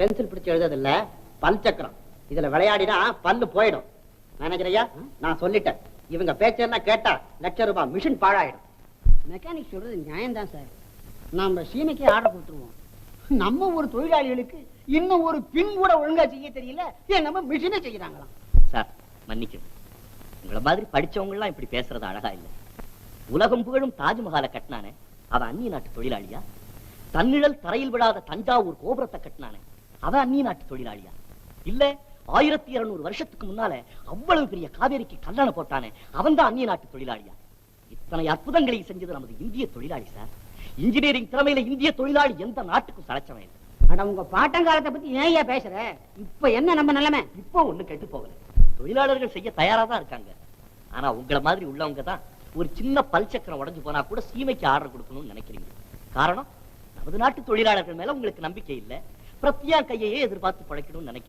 Pencil பிடிச்சு எழுதுறது இல்ல பல் சக்கரம். இதுல விளையாடினா பல்லு போயிடும். மேனேஜர் ஐயா நான் சொல்லிட்டேன். இவங்க பேச்செல்லாம் கேட்டா லட்சம் ரூபாய் மிஷின் பாழாயிடும். மெக்கானிக் சொல்றது நியாயம்தான் சார் நாம சீமைக்கே ஆர்டர் கொடுத்துருவோம். நம்ம ஒரு தொழிலாளிகளுக்கு இன்னும் ஒரு பின் கூட ஒழுங்கா செய்ய தெரியல. ஏன் நம்ம மிஷினே செய்யறாங்களாம்? சார் மன்னிக்கணும். உங்களை மாதிரி படிச்சவங்க எல்லாம் இப்படி பேசுறது அழகா இல்லை. உலகம் புகழும் தாஜ்மஹாலை கட்டினானே. அவன் அந்நிய நாட்டு தொழிலாளியா? தன்னிழல் தரையில் விழாத தஞ்சாவூர் கோபுரத்தை கட்டினானே. அவன் அந்நிய நாட்டு தொழிலாளியா? இல்ல ஆயிரத்தி இருநூறு வருஷத்துக்கு முன்னால அவ்வளவு பெரிய காவேரிக்கு கல்லணை போட்டானே அவன் தான் அந்நிய நாட்டு தொழிலாளியா? இத்தனை அற்புதங்களை செஞ்சது நமது இந்திய தொழிலாளி சார் இன்ஜினியரிங் திறமையில இந்திய தொழிலாளி எந்த நாட்டுக்கும் சளைச்சவன் இல்லை. அட உங்க பாட்டங்காலத்தை பத்தி ஏன் ஐயா பேசுற? இப்ப என்ன நம்ம நிலைமை? இப்போ ஒண்ணு கெட்டு போகல. தொழிலாளர்கள் செய்ய தயாரா தான் இருக்காங்க. ஆனா உங்களை மாதிரி உள்ளவங்க தான் ஒரு சின்ன பல் சக்கரம் உடைஞ்சு போனா கூட சீமைக்கு ஆர்டர் கொடுக்கணும்னு நினைக்கிறீங்க. காரணம் நமது நாட்டு தொழிலாளர்கள் மேல உங்களுக்கு நம்பிக்கை இல்ல. பிரத்யா கையையே எதிர்பார்த்து பழைக்கணும்னு நினைக்கிறேன்.